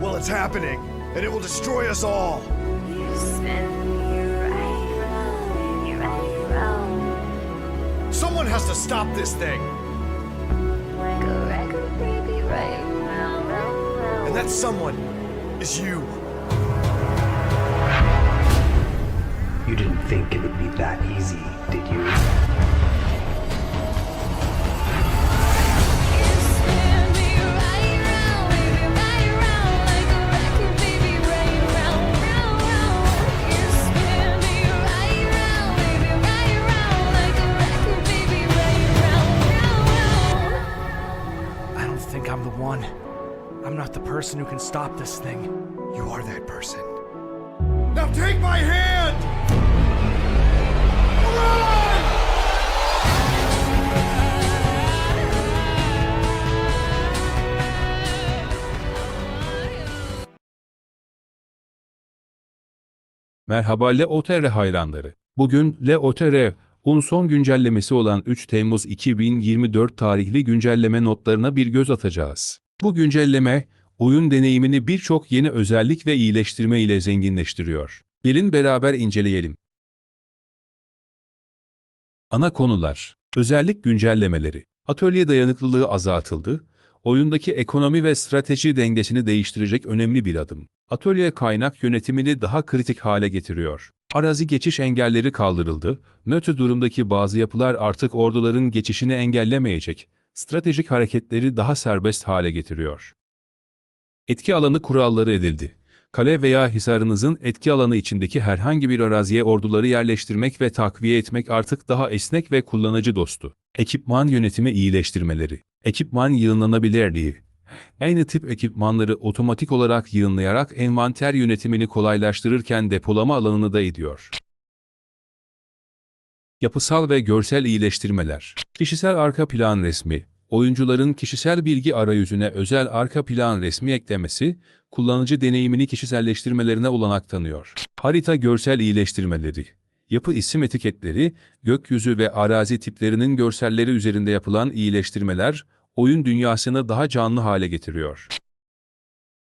Well, it's happening, and it will destroy us all. You right round. Someone has to stop this thing, and that someone is you. You didn't think it would be that easy, did? You stop this thing. You are that person. Now take my hand! Run! Merhaba Leotere hayranları. Bugün Leotere, un son güncellemesi olan 3 Temmuz 2024 tarihli güncelleme notlarına bir göz atacağız. Bu güncelleme, oyun deneyimini birçok yeni özellik ve iyileştirme ile zenginleştiriyor. Gelin beraber inceleyelim. Ana konular, özellik güncellemeleri, atölye dayanıklılığı azaltıldı, oyundaki ekonomi ve strateji dengesini değiştirecek önemli bir adım. Atölye kaynak yönetimini daha kritik hale getiriyor. Arazi geçiş engelleri kaldırıldı, nötr durumdaki bazı yapılar artık orduların geçişini engellemeyecek, stratejik hareketleri daha serbest hale getiriyor. Etki alanı kuralları edildi. Kale veya hisarınızın etki alanı içindeki herhangi bir araziye orduları yerleştirmek ve takviye etmek artık daha esnek ve kullanıcı dostu. Ekipman yönetimi iyileştirmeleri. Ekipman yığınlanabilirliği. Aynı tip ekipmanları otomatik olarak yığınlayarak envanter yönetimini kolaylaştırırken depolama alanını da ediyor. Yapısal ve görsel iyileştirmeler. Kişisel arka plan resmi, oyuncuların kişisel bilgi arayüzüne özel arka plan resmi eklemesi, kullanıcı deneyimini kişiselleştirmelerine olanak tanıyor. Harita görsel iyileştirmeleri. Yapı isim etiketleri, gökyüzü ve arazi tiplerinin görselleri üzerinde yapılan iyileştirmeler, oyun dünyasını daha canlı hale getiriyor.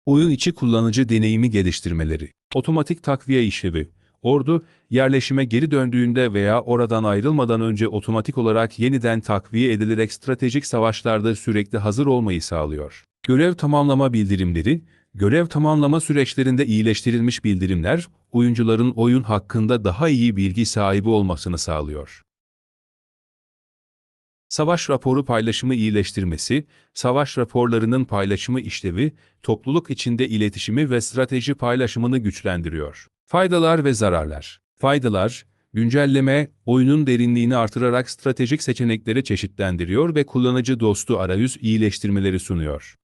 Oyun içi kullanıcı deneyimi geliştirmeleri. Otomatik takviye işlevi. Ordu, yerleşime geri döndüğünde veya oradan ayrılmadan önce otomatik olarak yeniden takviye edilerek stratejik savaşlarda sürekli hazır olmayı sağlıyor. Görev tamamlama bildirimleri, görev tamamlama süreçlerinde iyileştirilmiş bildirimler, oyuncuların oyun hakkında daha iyi bilgi sahibi olmasını sağlıyor. Savaş raporu paylaşımı iyileştirmesi, savaş raporlarının paylaşımı işlevi, topluluk içinde iletişimi ve strateji paylaşımını güçlendiriyor. Faydalar ve zararlar. Faydalar, güncelleme, oyunun derinliğini artırarak stratejik seçenekleri çeşitlendiriyor ve kullanıcı dostu arayüz iyileştirmeleri sunuyor.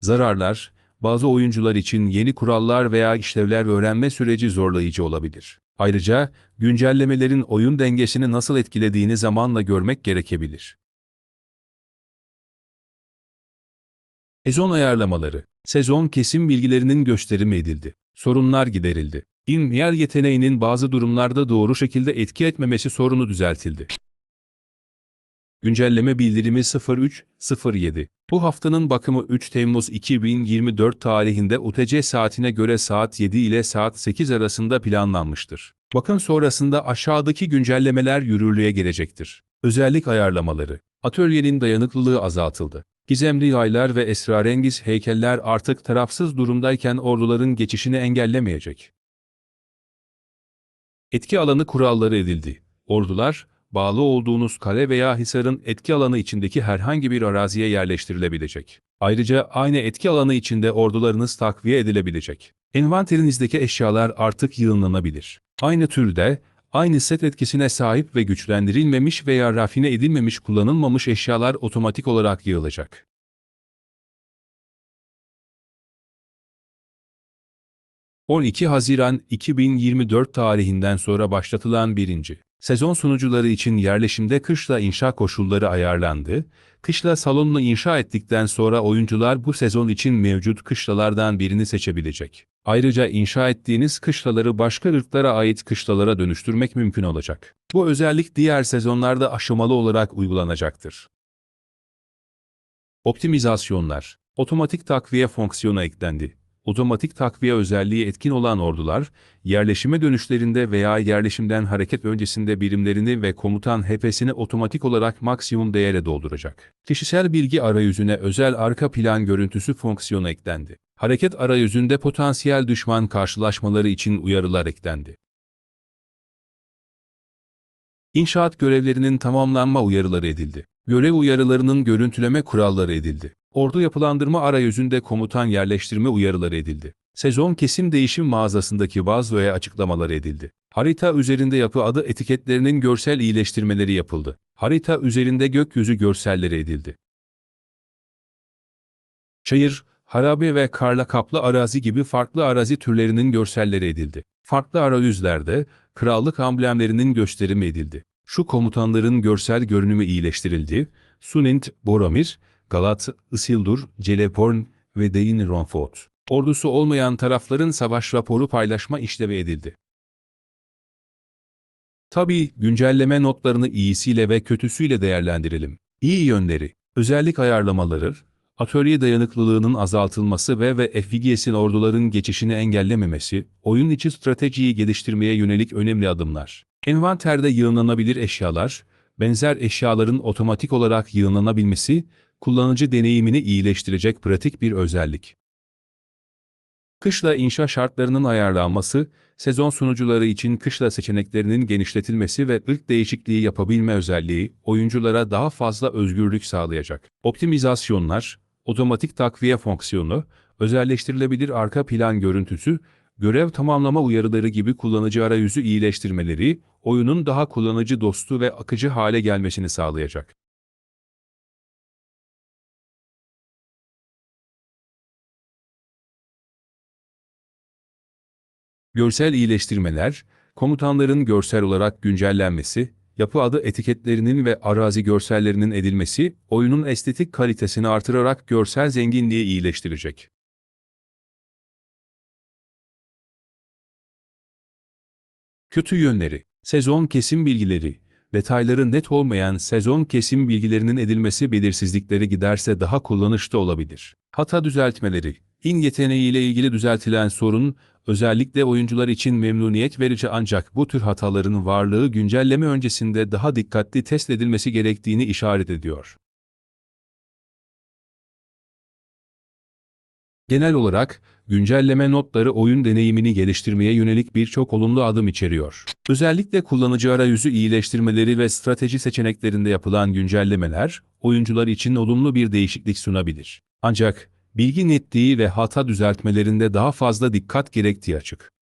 Zararlar, bazı oyuncular için yeni kurallar veya işlevler öğrenme süreci zorlayıcı olabilir. Ayrıca, güncellemelerin oyun dengesini nasıl etkilediğini zamanla görmek gerekebilir. Sezon ayarlamaları. Sezon kesim bilgilerinin gösterimi edildi. Sorunlar giderildi. İnmiyel yeteneğinin bazı durumlarda doğru şekilde etki etmemesi sorunu düzeltildi. Güncelleme bildirimi 0307. Bu haftanın bakımı 3 Temmuz 2024 tarihinde UTC saatine göre saat 7 ile saat 8 arasında planlanmıştır. Bakım sonrasında aşağıdaki güncellemeler yürürlüğe gelecektir. Özellik ayarlamaları. Atölyenin dayanıklılığı azaltıldı. Gizemli yaylar ve esrarengiz heykeller artık tarafsız durumdayken orduların geçişini engellemeyecek. Etki alanı kuralları edildi. Ordular, bağlı olduğunuz kale veya hisarın etki alanı içindeki herhangi bir araziye yerleştirilebilecek. Ayrıca aynı etki alanı içinde ordularınız takviye edilebilecek. Envanterinizdeki eşyalar artık yığınlanabilir. Aynı türde, aynı set etkisine sahip ve güçlendirilmemiş veya rafine edilmemiş kullanılmamış eşyalar otomatik olarak yığılacak. ...12 Haziran 2024 tarihinden sonra başlatılan birinci sezon sunucuları için yerleşimde kışla inşa koşulları ayarlandı. Kışla salonunu inşa ettikten sonra oyuncular bu sezon için mevcut kışlalardan birini seçebilecek. Ayrıca inşa ettiğiniz kışlaları başka ırklara ait kışlalara dönüştürmek mümkün olacak. Bu özellik diğer sezonlarda aşamalı olarak uygulanacaktır. Optimizasyonlar Otomatik takviye fonksiyonu eklendi. Otomatik takviye özelliği etkin olan ordular, yerleşime dönüşlerinde veya yerleşimden hareket öncesinde birimlerini ve komutan HP'sini otomatik olarak maksimum değere dolduracak. Kişisel bilgi arayüzüne özel arka plan görüntüsü fonksiyonu eklendi. Hareket arayüzünde potansiyel düşman karşılaşmaları için uyarılar eklendi. İnşaat görevlerinin tamamlanma uyarıları edildi. Görev uyarılarının görüntüleme kuralları edildi. Ordu yapılandırma arayüzünde komutan yerleştirme uyarıları edildi. Sezon kesim değişim mağazasındaki vazoya açıklamaları edildi. Harita üzerinde yapı adı etiketlerinin görsel iyileştirmeleri yapıldı. Harita üzerinde gökyüzü görselleri edildi. Çayır, harabe ve karla kaplı arazi gibi farklı arazi türlerinin görselleri edildi. Farklı arayüzlerde krallık amblemlerinin gösterimi edildi. Şu komutanların görsel görünümü iyileştirildi. Sunint, Boromir, Galat, Isildur, Celeborn ve Dain Ronfort. Ordusu olmayan tarafların savaş raporu paylaşma işlevi edildi. Tabii güncelleme notlarını iyisiyle ve kötüsüyle değerlendirelim. İyi yönleri, özellik ayarlamaları, atölye dayanıklılığının azaltılması ve ve FVGS'in orduların geçişini engellememesi, oyun içi stratejiyi geliştirmeye yönelik önemli adımlar. Envanterde yığınlanabilir eşyalar, benzer eşyaların otomatik olarak yığınlanabilmesi, kullanıcı deneyimini iyileştirecek pratik bir özellik. Kışla inşa şartlarının ayarlanması, sezon sunucuları için kışla seçeneklerinin genişletilmesi ve ırk değişikliği yapabilme özelliği, oyunculara daha fazla özgürlük sağlayacak. Optimizasyonlar, otomatik takviye fonksiyonu, özelleştirilebilir arka plan görüntüsü, görev tamamlama uyarıları gibi kullanıcı arayüzü iyileştirmeleri, oyunun daha kullanıcı dostu ve akıcı hale gelmesini sağlayacak. Görsel iyileştirmeler, komutanların görsel olarak güncellenmesi, yapı adı etiketlerinin ve arazi görsellerinin edilmesi, oyunun estetik kalitesini artırarak görsel zenginliği iyileştirecek. Kötü yönleri, sezon kesim bilgileri, detayları net olmayan sezon kesim bilgilerinin edilmesi belirsizlikleri giderse daha kullanışlı olabilir. Hata düzeltmeleri, in yeteneğiyle ilgili düzeltilen sorun, özellikle oyuncular için memnuniyet verici ancak bu tür hataların varlığı güncelleme öncesinde daha dikkatli test edilmesi gerektiğini işaret ediyor. Genel olarak, güncelleme notları oyun deneyimini geliştirmeye yönelik birçok olumlu adım içeriyor. Özellikle kullanıcı arayüzü iyileştirmeleri ve strateji seçeneklerinde yapılan güncellemeler, oyuncular için olumlu bir değişiklik sunabilir. Ancak, bilgi netliği ve hata düzeltmelerinde daha fazla dikkat gerektiği açık.